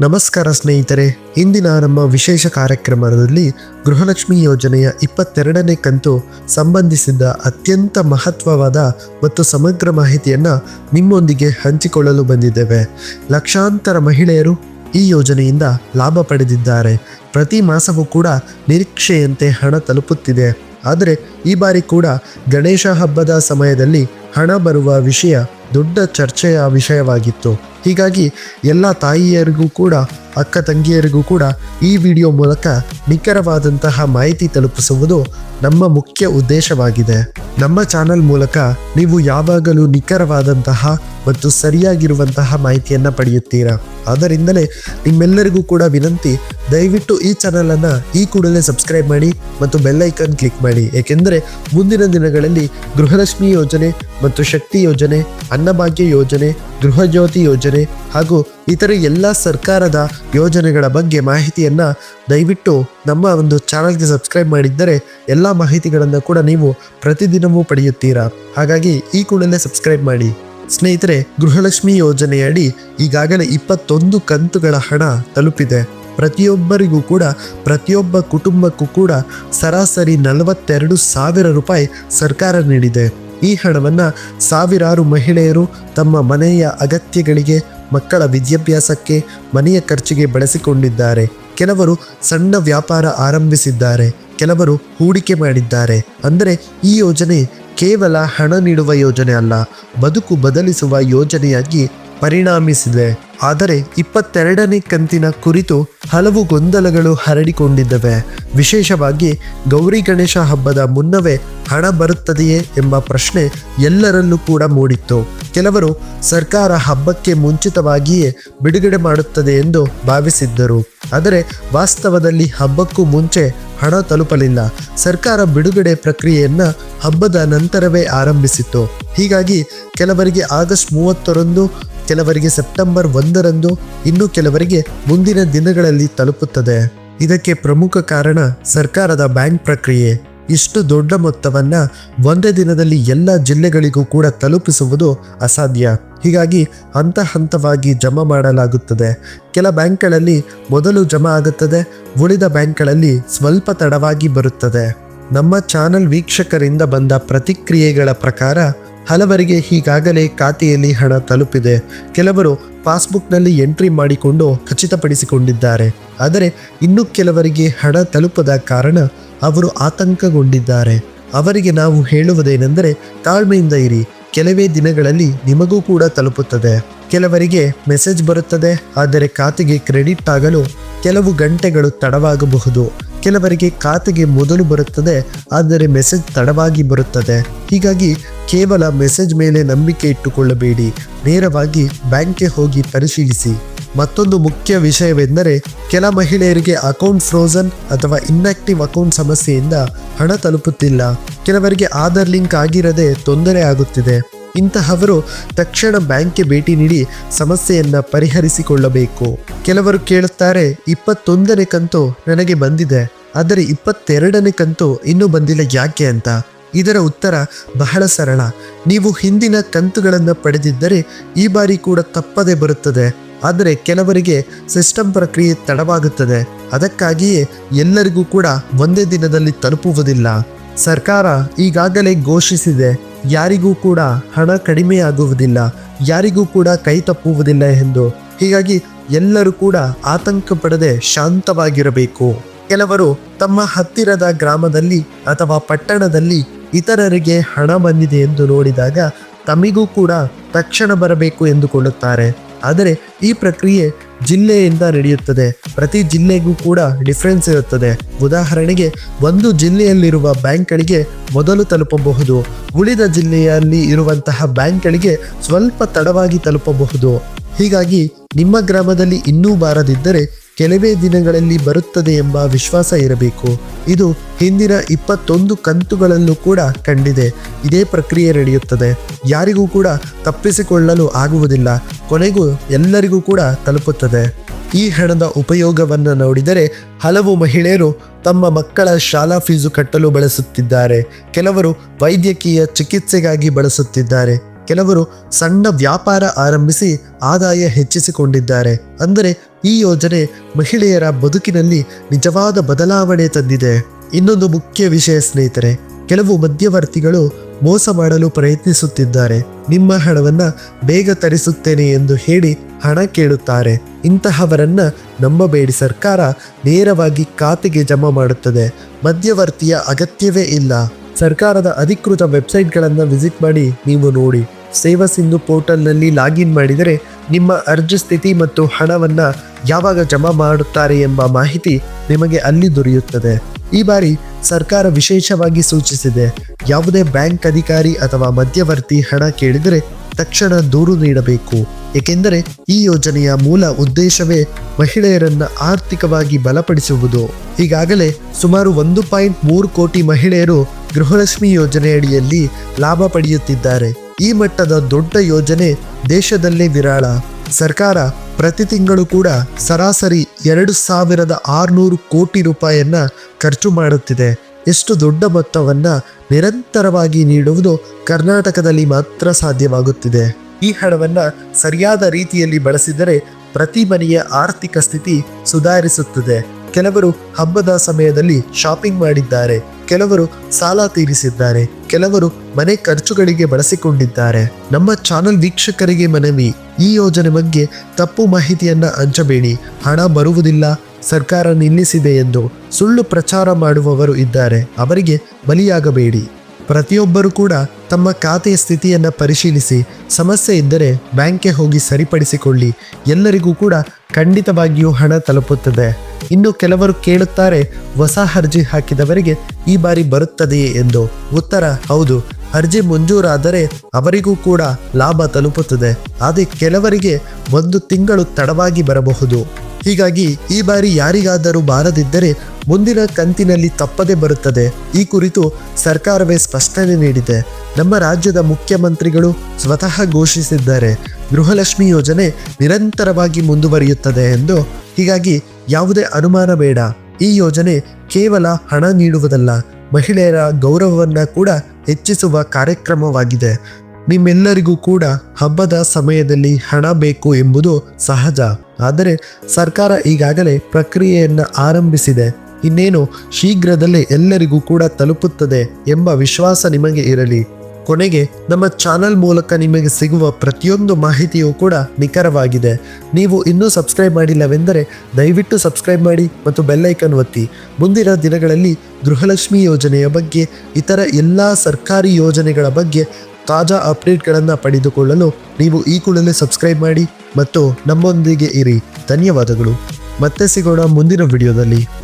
ನಮಸ್ಕಾರ ಸ್ನೇಹಿತರೆ, ಇಂದಿನ ನಮ್ಮ ವಿಶೇಷ ಕಾರ್ಯಕ್ರಮದಲ್ಲಿ ಗೃಹಲಕ್ಷ್ಮಿ ಯೋಜನೆಯ ಇಪ್ಪತ್ತೆರಡನೇ ಕಂತು ಸಂಬಂಧಿಸಿದ ಅತ್ಯಂತ ಮಹತ್ವವಾದ ಮತ್ತು ಸಮಗ್ರ ಮಾಹಿತಿಯನ್ನು ನಿಮ್ಮೊಂದಿಗೆ ಹಂಚಿಕೊಳ್ಳಲು ಬಂದಿದ್ದೇವೆ. ಲಕ್ಷಾಂತರ ಮಹಿಳೆಯರು ಈ ಯೋಜನೆಯಿಂದ ಲಾಭ ಪಡೆದಿದ್ದಾರೆ. ಪ್ರತಿ ಮಾಸವೂ ಕೂಡ ನಿರೀಕ್ಷೆಯಂತೆ ಹಣ ತಲುಪುತ್ತಿದೆ. ಆದರೆ ಈ ಬಾರಿ ಕೂಡ ಗಣೇಶ ಹಬ್ಬದ ಸಮಯದಲ್ಲಿ ಹಣ ಬರುವ ವಿಷಯ ದೊಡ್ಡ ಚರ್ಚೆಯ ವಿಷಯವಾಗಿತ್ತು. ಹೀಗಾಗಿ ಎಲ್ಲ ತಾಯಿಯರಿಗೂ ಕೂಡ, ಅಕ್ಕ ತಂಗಿಯರಿಗೂ ಕೂಡ ಈ ವಿಡಿಯೋ ಮೂಲಕ ನಿಖರವಾದಂತಹ ಮಾಹಿತಿ ತಲುಪಿಸುವುದು ನಮ್ಮ ಮುಖ್ಯ ಉದ್ದೇಶವಾಗಿದೆ. ನಮ್ಮ ಚಾನಲ್ ಮೂಲಕ ನೀವು ಯಾವಾಗಲೂ ನಿಖರವಾದಂತಹ ಮತ್ತು ಸರಿಯಾಗಿರುವಂತಹ ಮಾಹಿತಿಯನ್ನು ಪಡೆಯುತ್ತೀರಾ? ಆದ್ದರಿಂದಲೇ ನಿಮ್ಮೆಲ್ಲರಿಗೂ ಕೂಡ ವಿನಂತಿ ದಯವಿಟ್ಟು ಈ ಚಾನಲನ್ನು ಈ ಕೂಡಲೇ ಸಬ್ಸ್ಕ್ರೈಬ್ ಮಾಡಿ ಮತ್ತು ಬೆಲ್ ಐಕನ್ ಕ್ಲಿಕ್ ಮಾಡಿ. ಏಕೆಂದರೆ ಮುಂದಿನ ದಿನಗಳಲ್ಲಿ ಗೃಹಲಕ್ಷ್ಮಿ ಯೋಜನೆ ಮತ್ತು ಶಕ್ತಿ ಯೋಜನೆ, ಅನ್ನಭಾಗ್ಯ ಯೋಜನೆ, ಗೃಹಜ್ಯೋತಿ ಯೋಜನೆ ಹಾಗೂ ಇತರ ಎಲ್ಲ ಸರ್ಕಾರದ ಯೋಜನೆಗಳ ಬಗ್ಗೆ ಮಾಹಿತಿಯನ್ನು ದಯವಿಟ್ಟು ನಮ್ಮ ಒಂದು ಚಾನಲ್ಗೆ ಸಬ್ಸ್ಕ್ರೈಬ್ ಮಾಡಿದ್ದರೆ ಎಲ್ಲ ಮಾಹಿತಿಗಳನ್ನು ಕೂಡ ನೀವು ಪ್ರತಿದಿನವೂ ಪಡೆಯುತ್ತೀರಾ. ಹಾಗಾಗಿ ಈ ಕೂಡಲೇ ಸಬ್ಸ್ಕ್ರೈಬ್ ಮಾಡಿ. ಸ್ನೇಹಿತರೆ, ಗೃಹಲಕ್ಷ್ಮಿ ಯೋಜನೆಯಡಿ ಈಗಾಗಲೇ ಇಪ್ಪತ್ತೊಂದು ಕಂತುಗಳ ಹಣ ತಲುಪಿದೆ. ಪ್ರತಿಯೊಬ್ಬರಿಗೂ ಕೂಡ, ಪ್ರತಿಯೊಬ್ಬ ಕುಟುಂಬಕ್ಕೂ ಕೂಡ ಸರಾಸರಿ ನಲವತ್ತೆರಡು ಸಾವಿರ ರೂಪಾಯಿ ಸರ್ಕಾರ ನೀಡಿದೆ. ಈ ಹಣವನ್ನು ಸಾವಿರಾರು ಮಹಿಳೆಯರು ತಮ್ಮ ಮನೆಯ ಅಗತ್ಯಗಳಿಗೆ, ಮಕ್ಕಳ ವಿದ್ಯಾಭ್ಯಾಸಕ್ಕೆ, ಮನೆಯ ಖರ್ಚಿಗೆ ಬಳಸಿಕೊಂಡಿದ್ದಾರೆ. ಕೆಲವರು ಸಣ್ಣ ವ್ಯಾಪಾರ ಆರಂಭಿಸಿದ್ದಾರೆ. ಕೆಲವರು ಹೂಡಿಕೆ ಮಾಡಿದ್ದಾರೆ. ಅಂದರೆ ಈ ಯೋಜನೆ ಕೇವಲ ಹಣ ನೀಡುವ ಯೋಜನೆ ಅಲ್ಲ, ಬದುಕು ಬದಲಿಸುವ ಯೋಜನೆಯಾಗಿ ಪರಿಣಾಮಿಸಿದೆ. ಆದರೆ ಇಪ್ಪತ್ತೆರಡನೇ ಕಂತಿನ ಕುರಿತು ಹಲವು ಗೊಂದಲಗಳು ಹರಡಿಕೊಂಡಿದ್ದವೆ. ವಿಶೇಷವಾಗಿ ಗೌರಿ ಗಣೇಶ ಹಬ್ಬದ ಮುನ್ನವೇ ಹಣ ಬರುತ್ತದೆಯೇ ಎಂಬ ಪ್ರಶ್ನೆ ಎಲ್ಲರಲ್ಲೂ ಕೂಡ ಮೂಡಿತ್ತು. ಕೆಲವರು ಸರ್ಕಾರ ಹಬ್ಬಕ್ಕೆ ಮುಂಚಿತವಾಗಿಯೇ ಬಿಡುಗಡೆ ಮಾಡುತ್ತದೆ ಎಂದು ಭಾವಿಸಿದ್ದರು. ಆದರೆ ವಾಸ್ತವದಲ್ಲಿ ಹಬ್ಬಕ್ಕೂ ಮುಂಚೆ ಹಣ ತಲುಪಲಿಲ್ಲ. ಸರ್ಕಾರ ಬಿಡುಗಡೆ ಪ್ರಕ್ರಿಯೆಯನ್ನು ಹಬ್ಬದ ನಂತರವೇ ಆರಂಭಿಸಿತ್ತು. ಹೀಗಾಗಿ ಕೆಲವರಿಗೆ ಆಗಸ್ಟ್ ಮೂವತ್ತರಂದು ಕೆಲವರಿಗೆ ಸೆಪ್ಟೆಂಬರ್ ಒಂದರಂದು ಇನ್ನು ಕೆಲವರಿಗೆ ಮುಂದಿನ ದಿನಗಳಲ್ಲಿ ತಲುಪುತ್ತದೆ. ಇದಕ್ಕೆ ಪ್ರಮುಖ ಕಾರಣ ಸರ್ಕಾರದ ಬ್ಯಾಂಕ್ ಪ್ರಕ್ರಿಯೆ. ಇಷ್ಟು ದೊಡ್ಡ ಮೊತ್ತವನ್ನ ಒಂದೇ ದಿನದಲ್ಲಿ ಎಲ್ಲ ಜಿಲ್ಲೆಗಳಿಗೂ ಕೂಡ ತಲುಪಿಸುವುದು ಅಸಾಧ್ಯ. ಹೀಗಾಗಿ ಹಂತ ಹಂತವಾಗಿ ಜಮಾ ಮಾಡಲಾಗುತ್ತದೆ. ಕೆಲ ಬ್ಯಾಂಕ್ಗಳಲ್ಲಿ ಮೊದಲು ಜಮಾ ಆಗುತ್ತದೆ, ಉಳಿದ ಬ್ಯಾಂಕ್ಗಳಲ್ಲಿ ಸ್ವಲ್ಪ ತಡವಾಗಿ ಬರುತ್ತದೆ. ನಮ್ಮ ಚಾನಲ್ ವೀಕ್ಷಕರಿಂದ ಬಂದ ಪ್ರತಿಕ್ರಿಯೆಗಳ ಪ್ರಕಾರ ಹಲವರಿಗೆ ಈಗಾಗಲೇ ಖಾತೆಯಲ್ಲಿ ಹಣ ತಲುಪಿದೆ. ಕೆಲವರು ಪಾಸ್ಬುಕ್ನಲ್ಲಿ ಎಂಟ್ರಿ ಮಾಡಿಕೊಂಡು ಖಚಿತಪಡಿಸಿಕೊಂಡಿದ್ದಾರೆ. ಆದರೆ ಇನ್ನು ಕೆಲವರಿಗೆ ಹಣ ತಲುಪದ ಕಾರಣ ಅವರು ಆತಂಕಗೊಂಡಿದ್ದಾರೆ. ಅವರಿಗೆ ನಾವು ಹೇಳುವುದೇನೆಂದರೆ, ತಾಳ್ಮೆಯಿಂದ ಇರಿ. ಕೆಲವೇ ದಿನಗಳಲ್ಲಿ ನಿಮಗೂ ಕೂಡ ತಲುಪುತ್ತದೆ. ಕೆಲವರಿಗೆ ಮೆಸೇಜ್ ಬರುತ್ತದೆ, ಆದರೆ ಖಾತೆಗೆ ಕ್ರೆಡಿಟ್ ಆಗಲು ಕೆಲವು ಗಂಟೆಗಳು ತಡವಾಗಬಹುದು. ಕೆಲವರಿಗೆ ಖಾತೆಗೆ ಮೊದಲು ಬರುತ್ತದೆ, ಆದರೆ ಮೆಸೇಜ್ ತಡವಾಗಿ ಬರುತ್ತದೆ. ಹೀಗಾಗಿ ಕೇವಲ ಮೆಸೇಜ್ ಮೇಲೆ ನಂಬಿಕೆ ಇಟ್ಟುಕೊಳ್ಳಬೇಡಿ. ನೇರವಾಗಿ ಬ್ಯಾಂಕ್ಗೆ ಹೋಗಿ ಪರಿಶೀಲಿಸಿ. ಮತ್ತೊಂದು ಮುಖ್ಯ ವಿಷಯವೆಂದರೆ, ಕೆಲ ಮಹಿಳೆಯರಿಗೆ ಅಕೌಂಟ್ ಫ್ರೋಸನ್ ಅಥವಾ ಇನ್ಆಕ್ಟಿವ್ ಅಕೌಂಟ್ ಸಮಸ್ಯೆಯಿಂದ ಹಣ ತಲುಪುತ್ತಿಲ್ಲ. ಕೆಲವರಿಗೆ ಆಧಾರ್ ಲಿಂಕ್ ಆಗಿರದೆ ತೊಂದರೆ ಆಗುತ್ತಿದೆ. ಇಂತಹವರು ತಕ್ಷಣ ಬ್ಯಾಂಕ್ಗೆ ಭೇಟಿ ನೀಡಿ ಸಮಸ್ಯೆಯನ್ನ ಪರಿಹರಿಸಿಕೊಳ್ಳಬೇಕು. ಕೆಲವರು ಕೇಳುತ್ತಾರೆ, ಇಪ್ಪತ್ತೊಂದನೇ ಕಂತು ನನಗೆ ಬಂದಿದೆ. ಆದರೆ ಇಪ್ಪತ್ತೆರಡನೇ ಕಂತು ಇನ್ನೂ ಬಂದಿಲ್ಲ ಯಾಕೆ ಅಂತ. ಇದರ ಉತ್ತರ ಬಹಳ ಸರಳ. ನೀವು ಹಿಂದಿನ ಕಂತುಗಳನ್ನು ಪಡೆದಿದ್ದರೆ ಈ ಬಾರಿ ಕೂಡ ತಪ್ಪದೆ ಬರುತ್ತದೆ. ಆದರೆ ಕೆಲವರಿಗೆ ಸಿಸ್ಟಮ್ ಪ್ರಕ್ರಿಯೆ ತಡವಾಗುತ್ತದೆ. ಅದಕ್ಕಾಗಿಯೇ ಎಲ್ಲರಿಗೂ ಕೂಡ ಒಂದೇ ದಿನದಲ್ಲಿ ತಲುಪುವುದಿಲ್ಲ. ಸರ್ಕಾರ ಈಗಾಗಲೇ ಘೋಷಿಸಿದೆ. ಯಾರಿಗೂ ಕೂಡ ಹಣ ಕಡಿಮೆಯಾಗುವುದಿಲ್ಲ, ಯಾರಿಗೂ ಕೂಡ ಕೈ ತಪ್ಪುವುದಿಲ್ಲ ಎಂದು. ಹೀಗಾಗಿ ಎಲ್ಲರೂ ಕೂಡ ಆತಂಕ ಪಡದೆ ಶಾಂತವಾಗಿರಬೇಕು. ಕೆಲವರು ತಮ್ಮ ಹತ್ತಿರದ ಗ್ರಾಮದಲ್ಲಿ ಅಥವಾ ಪಟ್ಟಣದಲ್ಲಿ ಇತರರಿಗೆ ಹಣ ಬಂದಿದೆ ಎಂದು ನೋಡಿದಾಗ ತಮಿಗೂ ಕೂಡ ತಕ್ಷಣ ಬರಬೇಕು ಎಂದುಕೊಳ್ಳುತ್ತಾರೆ. ಆದರೆ ಈ ಪ್ರಕ್ರಿಯೆ ಜಿಲ್ಲೆಯಿಂದ ನಡೆಯುತ್ತದೆ. ಪ್ರತಿ ಜಿಲ್ಲೆಗೂ ಕೂಡ ಡಿಫ್ರೆನ್ಸ್ ಇರುತ್ತದೆ. ಉದಾಹರಣೆಗೆ, ಒಂದು ಜಿಲ್ಲೆಯಲ್ಲಿರುವ ಬ್ಯಾಂಕ್ಗಳಿಗೆ ಮೊದಲು ತಲುಪಬಹುದು. ಉಳಿದ ಜಿಲ್ಲೆಯಲ್ಲಿ ಇರುವಂತಹ ಬ್ಯಾಂಕ್ಗಳಿಗೆ ಸ್ವಲ್ಪ ತಡವಾಗಿ ತಲುಪಬಹುದು. ಹೀಗಾಗಿ, ನಿಮ್ಮ ಗ್ರಾಮದಲ್ಲಿ ಇನ್ನೂ ಬಾರದಿದ್ದರೆ ಕೆಲವೇ ದಿನಗಳಲ್ಲಿ ಬರುತ್ತದೆ ಎಂಬ ವಿಶ್ವಾಸ ಇರಬೇಕು. ಇದು ಹಿಂದಿನ ಇಪ್ಪತ್ತೊಂದು ಕಂತುಗಳಲ್ಲೂ ಕೂಡ ಕಂಡಿದೆ. ಇದೇ ಪ್ರಕ್ರಿಯೆ ನಡೆಯುತ್ತದೆ. ಯಾರಿಗೂ ಕೂಡ ತಪ್ಪಿಸಿಕೊಳ್ಳಲು ಆಗುವುದಿಲ್ಲ. ಕೊನೆಗೂ ಎಲ್ಲರಿಗೂ ಕೂಡ ತಲುಪುತ್ತದೆ. ಈ ಹಣದ ಉಪಯೋಗವನ್ನು ನೋಡಿದರೆ ಹಲವು ಮಹಿಳೆಯರು ತಮ್ಮ ಮಕ್ಕಳ ಶಾಲಾ ಫೀಸು ಕಟ್ಟಲು ಬಳಸುತ್ತಿದ್ದಾರೆ. ಕೆಲವರು ವೈದ್ಯಕೀಯ ಚಿಕಿತ್ಸೆಗಾಗಿ ಬಳಸುತ್ತಿದ್ದಾರೆ. ಕೆಲವರು ಸಣ್ಣ ವ್ಯಾಪಾರ ಆರಂಭಿಸಿ ಆದಾಯ ಹೆಚ್ಚಿಸಿಕೊಂಡಿದ್ದಾರೆ. ಅಂದರೆ ಈ ಯೋಜನೆ ಮಹಿಳೆಯರ ಬದುಕಿನಲ್ಲಿ ನಿಜವಾದ ಬದಲಾವಣೆ ತಂದಿದೆ. ಇನ್ನೊಂದು ಮುಖ್ಯ ವಿಷಯ ಸ್ನೇಹಿತರೆ, ಕೆಲವು ಮಧ್ಯವರ್ತಿಗಳು ಮೋಸ ಮಾಡಲು ಪ್ರಯತ್ನಿಸುತ್ತಿದ್ದಾರೆ. ನಿಮ್ಮ ಹಣವನ್ನ ಬೇಗ ತರಿಸುತ್ತೇನೆ ಎಂದು ಹೇಳಿ ಹಣ ಕೇಳುತ್ತಾರೆ. ಇಂತಹವರನ್ನ ನಂಬಬೇಡಿ. ಸರ್ಕಾರ ನೇರವಾಗಿ ಖಾತೆಗೆ ಜಮಾ ಮಾಡುತ್ತದೆ. ಮಧ್ಯವರ್ತಿಯ ಅಗತ್ಯವೇ ಇಲ್ಲ. ಸರ್ಕಾರದ ಅಧಿಕೃತ ವೆಬ್ಸೈಟ್ಗಳನ್ನು ವಿಸಿಟ್ ಮಾಡಿ ನೀವು ನೋಡಿ. ಸೇವಾ ಸಿಂಧು ಪೋರ್ಟಲ್ನಲ್ಲಿ ಲಾಗಿನ್ ಮಾಡಿದರೆ ನಿಮ್ಮ ಅರ್ಜಿ ಸ್ಥಿತಿ ಮತ್ತು ಹಣವನ್ನು ಯಾವಾಗ ಜಮಾ ಮಾಡುತ್ತಾರೆ ಎಂಬ ಮಾಹಿತಿ ನಿಮಗೆ ಅಲ್ಲಿ ದೊರೆಯುತ್ತದೆ. ಈ ಬಾರಿ ಸರ್ಕಾರ ವಿಶೇಷವಾಗಿ ಸೂಚಿಸಿದೆ. ಯಾವುದೇ ಬ್ಯಾಂಕ್ ಅಧಿಕಾರಿ ಅಥವಾ ಮಧ್ಯವರ್ತಿ ಹಣ ಕೇಳಿದರೆ ತಕ್ಷಣ ದೂರು ನೀಡಬೇಕು. ಏಕೆಂದರೆ ಈ ಯೋಜನೆಯ ಮೂಲ ಉದ್ದೇಶವೇ ಮಹಿಳೆಯರನ್ನ ಆರ್ಥಿಕವಾಗಿ ಬಲಪಡಿಸುವುದು. ಈಗಾಗಲೇ ಸುಮಾರು ಒಂದು ಪಾಯಿಂಟ್ ಮೂರು ಕೋಟಿ ಮಹಿಳೆಯರು ಗೃಹಲಕ್ಷ್ಮಿ ಯೋಜನೆಯಡಿಯಲ್ಲಿ ಲಾಭ ಪಡೆಯುತ್ತಿದ್ದಾರೆ. ಈ ಮಟ್ಟದ ದೊಡ್ಡ ಯೋಜನೆ ದೇಶದಲ್ಲೇ ವಿರಾಳ. ಸರ್ಕಾರ ಪ್ರತಿ ತಿಂಗಳು ಕೂಡ ಸರಾಸರಿ ಎರಡು ಸಾವಿರದ ಆರುನೂರು ಕೋಟಿ ರೂಪಾಯಿಯನ್ನ ಖರ್ಚು ಮಾಡುತ್ತಿದೆ. ಎಷ್ಟು ದೊಡ್ಡ ಮೊತ್ತವನ್ನ ನಿರಂತರವಾಗಿ ನೀಡುವುದು ಕರ್ನಾಟಕದಲ್ಲಿ ಮಾತ್ರ ಸಾಧ್ಯವಾಗುತ್ತಿದೆ. ಈ ಹಣವನ್ನ ಸರಿಯಾದ ರೀತಿಯಲ್ಲಿ ಬಳಸಿದರೆ ಪ್ರತಿ ಮನೆಯ ಆರ್ಥಿಕ ಸ್ಥಿತಿ ಸುಧಾರಿಸುತ್ತದೆ. ಕೆಲವರು ಹಬ್ಬದ ಸಮಯದಲ್ಲಿ ಶಾಪಿಂಗ್ ಮಾಡಿದ್ದಾರೆ. ಕೆಲವರು ಸಾಲ ತೀರಿಸಿದ್ದಾರೆ, ಕೆಲವರು ಮನೆ ಖರ್ಚುಗಳಿಗೆ ಬಳಸಿಕೊಂಡಿದ್ದಾರೆ. ನಮ್ಮ ಚಾನೆಲ್ ವೀಕ್ಷಕರಿಗೆ ಮನವಿ, ಈ ಯೋಜನೆ ಬಗ್ಗೆ ತಪ್ಪು ಮಾಹಿತಿಯನ್ನ ಹಂಚಬೇಡಿ. ಹಣ ಬರುವುದಿಲ್ಲ, ಸರ್ಕಾರ ನಿಲ್ಲಿಸಿದೆ ಎಂದು ಸುಳ್ಳು ಪ್ರಚಾರ ಮಾಡುವವರು ಇದ್ದಾರೆ, ಅವರಿಗೆ ಬಲಿಯಾಗಬೇಡಿ. ಪ್ರತಿಯೊಬ್ಬರು ಕೂಡ ತಮ್ಮ ಖಾತೆಯ ಸ್ಥಿತಿಯನ್ನು ಪರಿಶೀಲಿಸಿ, ಸಮಸ್ಯೆ ಇದ್ದರೆ ಬ್ಯಾಂಕ್ಗೆ ಹೋಗಿ ಸರಿಪಡಿಸಿಕೊಳ್ಳಿ. ಎಲ್ಲರಿಗೂ ಕೂಡ ಖಂಡಿತವಾಗಿಯೂ ಹಣ ತಲುಪುತ್ತದೆ. ಇನ್ನು ಕೆಲವರು ಕೇಳುತ್ತಾರೆ, ಹೊಸ ಅರ್ಜಿ ಹಾಕಿದವರಿಗೆ ಈ ಬಾರಿ ಬರುತ್ತದೆಯೇ? ಎಂದು. ಉತ್ತರ, ಹೌದು. ಅರ್ಜಿ ಮಂಜೂರಾದರೆ ಅವರಿಗೂ ಕೂಡ ಲಾಭ ತಲುಪುತ್ತದೆ. ಆದರೆ ಕೆಲವರಿಗೆ ಒಂದು ತಿಂಗಳು ತಡವಾಗಿ ಬರಬಹುದು. ಹೀಗಾಗಿ ಈ ಬಾರಿ ಯಾರಿಗಾದರೂ ಬಾರದಿದ್ದರೆ ಮುಂದಿನ ಕಂತಿನಲ್ಲಿ ತಪ್ಪದೆ ಬರುತ್ತದೆ. ಈ ಕುರಿತು ಸರ್ಕಾರವೇ ಸ್ಪಷ್ಟನೆ ನೀಡಿದೆ. ನಮ್ಮ ರಾಜ್ಯದ ಮುಖ್ಯಮಂತ್ರಿಗಳು ಸ್ವತಃ ಘೋಷಿಸಿದ್ದಾರೆ. ಗೃಹಲಕ್ಷ್ಮಿ ಯೋಜನೆ ನಿರಂತರವಾಗಿ ಮುಂದುವರಿಯುತ್ತದೆ ಎಂದು. ಹೀಗಾಗಿ ಯಾವುದೇ ಅನುಮಾನ ಬೇಡ. ಈ ಯೋಜನೆ ಕೇವಲ ಹಣ ನೀಡುವುದಲ್ಲ, ಮಹಿಳೆಯರ ಗೌರವವನ್ನು ಕೂಡ ಹೆಚ್ಚಿಸುವ ಕಾರ್ಯಕ್ರಮವಾಗಿದೆ. ನಿಮ್ಮೆಲ್ಲರಿಗೂ ಕೂಡ ಹಬ್ಬದ ಸಮಯದಲ್ಲಿ ಹಣ ಬೇಕು ಎಂಬುದು ಸಹಜ. ಆದರೆ ಸರ್ಕಾರ ಈಗಾಗಲೇ ಪ್ರಕ್ರಿಯೆಯನ್ನು ಆರಂಭಿಸಿದೆ. ಇನ್ನೇನು ಶೀಘ್ರದಲ್ಲೇ ಎಲ್ಲರಿಗೂ ಕೂಡ ತಲುಪುತ್ತದೆ ಎಂಬ ವಿಶ್ವಾಸ ನಿಮಗೆ ಇರಲಿ. ಕೊನೆಗೆ ನಮ್ಮ ಚಾನಲ್ ಮೂಲಕ ನಿಮಗೆ ಸಿಗುವ ಪ್ರತಿಯೊಂದು ಮಾಹಿತಿಯೂ ಕೂಡ ನಿಖರವಾಗಿದೆ. ನೀವು ಇನ್ನೂ ಸಬ್ಸ್ಕ್ರೈಬ್ ಮಾಡಿಲ್ಲವೆಂದರೆ ದಯವಿಟ್ಟು ಸಬ್ಸ್ಕ್ರೈಬ್ ಮಾಡಿ ಮತ್ತು ಬೆಲ್ಲೈಕನ್ ಒತ್ತಿ. ಮುಂದಿನ ದಿನಗಳಲ್ಲಿ ಗೃಹಲಕ್ಷ್ಮಿ ಯೋಜನೆಯ ಬಗ್ಗೆ, ಇತರ ಎಲ್ಲ ಸರ್ಕಾರಿ ಯೋಜನೆಗಳ ಬಗ್ಗೆ ತಾಜಾ ಅಪ್ಡೇಟ್ಗಳನ್ನು ಪಡೆದುಕೊಳ್ಳಲು ನೀವು ಈ ಕೂಡಲೇ ಸಬ್ಸ್ಕ್ರೈಬ್ ಮಾಡಿ ಮತ್ತು ನಮ್ಮೊಂದಿಗೆ ಇರಿ. ಧನ್ಯವಾದಗಳು. ಮತ್ತೆ ಸಿಗೋಣ ಮುಂದಿನ ವಿಡಿಯೋದಲ್ಲಿ.